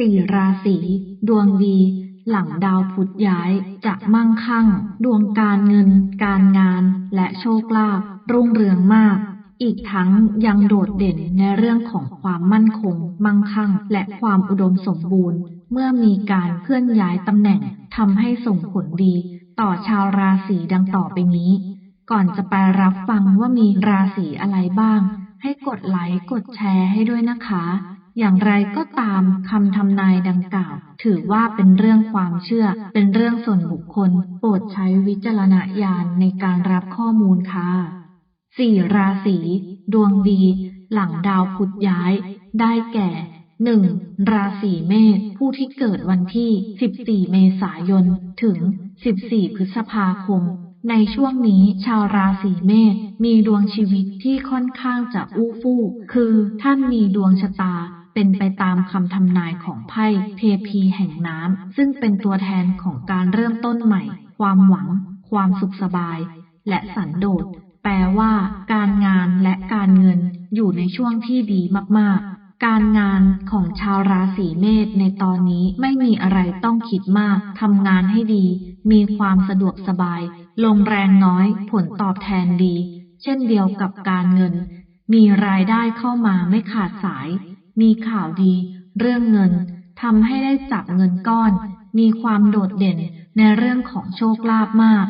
สี่ราศีดวงดี หลังดาวพุธย้ายจะมั่งคั่ง ดวงการเงิน การงาน และโชคลาภรุ่งเรืองมาก อีกทั้งยังโดดเด่นในเรื่องของความมั่นคง มั่งคั่ง และความอุดมสมบูรณ์ เมื่อมีการเคลื่อนย้ายตำแหน่งทำให้ส่งผลดี ต่อชาวราศีดังต่อไปนี้ ก่อนจะไปรับฟังว่ามีราศีอะไรบ้าง ให้กดไลค์กดแชร์ให้ด้วยนะคะ อย่างไรก็ตามคำทำนายดังกล่าว ถือว่าเป็นเรื่องความเชื่อ เป็นเรื่องส่วนบุคคล โปรดใช้วิจารณญาณในการรับข้อมูลค่ะสี่ราศีดวงดี หลังดาวพุธย้าย ได้แก่หนึ่งราศีเมษผู้ที่เกิดวันที่ 14 เมษายน ถึง 14 พฤษภาคม ในช่วงนี้ชาวราศีเมษมีดวงชีวิตที่ค่อนข้างจะอู้ฟู่ คือท่านมีดวงชะตา เป็นไปตามคำทำนายของไพ่เทพีแห่งน้ำซึ่งเป็นตัวแทนของการเริ่มต้นใหม่ ความหวัง ความสุขสบาย และสันโดษ แปลว่า การงานและการเงินอยู่ในช่วงที่ดีมากๆการงานของชาวราศีเมษในตอนนี้ไม่มีอะไรต้องคิดมาก ทำงานให้ดี มีความสะดวกสบาย ลงแรงน้อย ผลตอบแทนดี เช่นเดียวกับการเงิน มีรายได้เข้ามาไม่ขาดสาย มีข่าวดี เรื่องเงินทำให้ได้จับเงินก้อน มีความโดดเด่นในเรื่องของโชคลาภมาก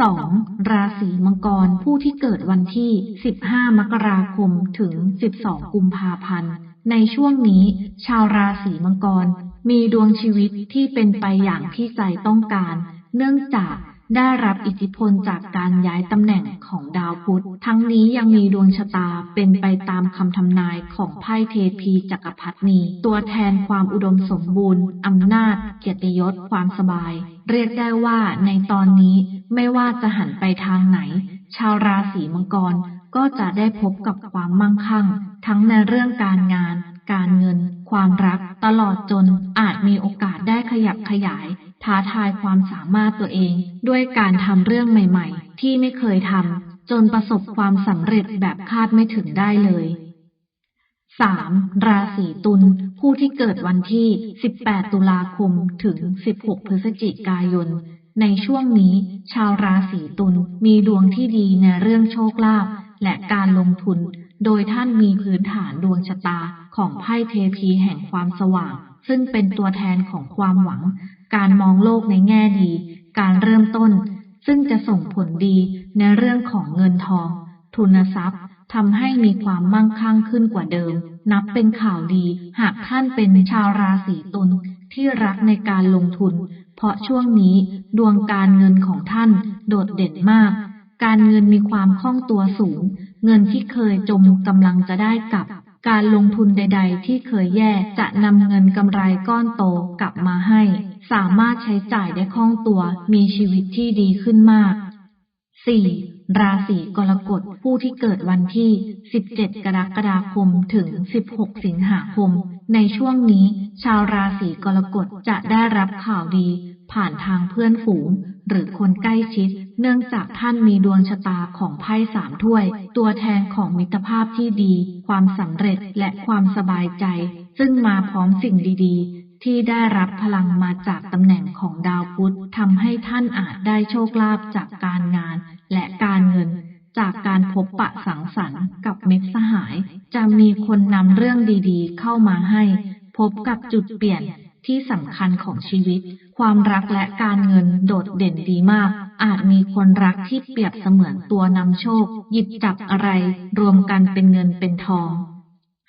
2. ราศีมังกรผู้ที่เกิดวันที่ 15 มกราคมถึง 12 กุมภาพันธ์ ในช่วงนี้ ชาวราศีมังกร มีดวงชีวิตที่เป็นไปอย่างที่ใจต้องการ เนื่องจากได้รับอิทธิพลจากการย้ายตำแหน่ง ของดาวพุธ ทั้งนี้ยังมีดวงชะตาเป็นไปตามคำทำนายของไพ่เทพีจักรพรรดินี ตัวแทนความอุดมสมบูรณ์อำนาจ เกียรติยศ ความสบาย เรียกได้ว่าในตอนนี้ไม่ว่าจะหันไปทางไหน ชาวราศีมังกรก็จะได้พบกับความมั่งคั่ง ทั้งในเรื่องการงาน การเงิน ความรัก ตลอดจนอาจมีโอกาสได้ขยับขยาย ท้าทายความสามารถตัวเอง ด้วยการทำเรื่องใหม่ ๆ ที่ไม่เคยทำจนประสบความสำเร็จแบบคาดไม่ถึงได้เลย 3. ราศีตุลผู้ที่เกิดวันที่ 18 ตุลาคมถึง 16 พฤศจิกายน ในช่วงนี้ ชาวราศีตุลมีดวงที่ดีในเรื่องโชคลาภและการลงทุน โดยท่านมีพื้นฐานดวงชะตาของไพ่เทพีแห่งความสว่าง ซึ่งเป็นตัวแทนของความหวัง การมองโลกในแง่ดี การเริ่มต้น ซึ่งจะส่งผลดีในเรื่องของเงินทอง ทุนทรัพย์ทำให้มีความมั่งคั่งขึ้นกว่าเดิม นับเป็นข่าวดี หากท่านเป็นชาวราศีตุลที่รักในการลงทุน เพราะช่วงนี้ดวงการเงินของท่านโดดเด่นมาก การเงินมีความคล่องตัวสูง เงินที่เคยจมกำลังจะได้กลับ การลงทุนใด ๆ ที่เคยแย่จะนำเงินกำไรก้อนโตกลับมาให้ สามารถใช้จ่ายได้คล่องตัว มีชีวิตที่ดีขึ้นมาก 4. ราศีกรกฎ ผู้ที่เกิดวันที่ 17 กรกฎาคม ถึง 16 สิงหาคม ในช่วงนี้ ชาวราศีกรกฎจะได้รับข่าวดี ผ่านทางเพื่อนฝูง หรือคนใกล้ชิด เนื่องจากท่านมีดวงชะตาของไพ่สามถ้วย ตัวแทนของมิตรภาพที่ดี ความสำเร็จและความสบายใจ ซึ่งมาพร้อมสิ่งดีๆ ที่ได้รับพลังมาจากตำแหน่งของดาวพุธทำให้ท่านอาจได้โชคลาภจากการงานและการเงิน จากการพบปะสังสรรค์กับมิตรสหาย จะมีคนนำเรื่องดีๆ เข้ามาให้ พบกับจุดเปลี่ยนที่สำคัญของชีวิต ความรักและการเงินโดดเด่นดีมาก อาจมีคนรักที่เปรียบเสมือนตัวนำโชค หยิบจับอะไร รวมกันเป็นเงินเป็นทอง